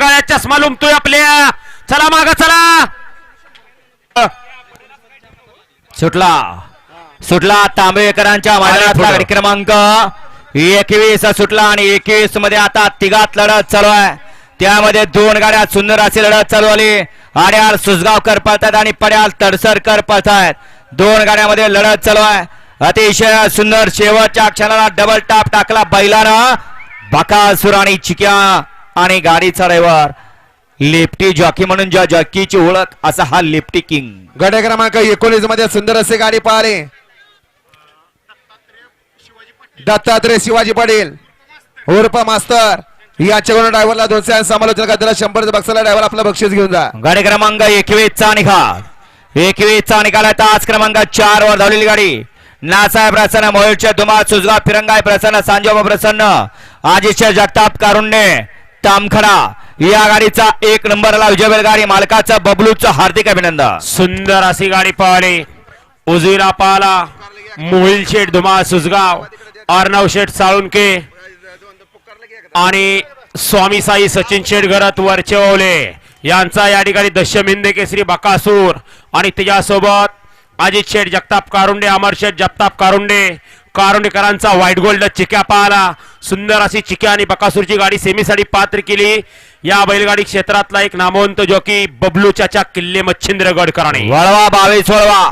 गाड्या चष्मा लुमतोय आपल्या. चला माग चला. सुटला. सुटला तांबेकरांच्या. गाडी क्रमांक. एकवीस सुटला आणि एकवीसमध्ये आता तिघात लढत चालू आहे. त्यामध्ये दोन गाड्या सुंदर अशी लढत चालू आली. आड्याल सुसगावकर पळतात आणि पड्याल तडसरकर पळतायत. दोन गाड्यामध्ये लढत चालू आहे. अतिशय सुंदर शेवटच्या क्षणाला डबल टाप टाकला बैलानं. बकासूर आणि चिक्या. आणि गाडीचा ड्रायव्हर लिफ्टी जॉकी म्हणून ज्या जॉकीची ओळख असा हा लिफ्टी किंग. गट क्रमांक एकोणीसमध्ये सुंदर असे गाडी पाहिले. दत्तात्रय शिवाजी पाटील उर्फ मास्तर. याच्याकडून ड्रायव्हरला दोनशे समालोचना त्याला शंभर बक्षाला ड्रायव्हर आपलं बक्षीस घेऊन जा. गाडी क्रमांक एकवीस चा निकाल. एकवीस चा निकाल आहे तास क्रमांक चार वर धावलेली गाडी. नासाहेब प्रसन्न मोहितच्या दुमा सुजगा फिरंगाय प्रसन्न सांजोबा प्रसन्न आजितच्या जगताप कारुण्य. तामखडा. या गाडीचा एक नंबरला विजय गाडी मालकाचा बबलूचं हार्दिक अभिनंदन. सुंदर अशी गाडी पळाली. उजवीला पाहला मोहिल शेठ धुमा सुजगाव. अर्णव शेठ साळुंके. आणि स्वामी साई सचिन शेठ घरात वरचे ओवले यांचा या ठिकाणी दशमिंदे केसरी बकासूर. आणि त्याच्यासोबत अजित शेठ जगताप कारुंडे अमर शेठ जगताप कारुंडे. कारुंडेकरांचा व्हाईट गोल्ड चिक्या पाहला. सुंदर अशी चिक्या आणि बकासूरची गाडी सेमीसाठी पात्र केली. या बैलगाडी क्षेत्रातला एक नामवंत जॉकी की चाचा किल्ले मच्छिंद्र कराणे. वळवा बावीस वळवा.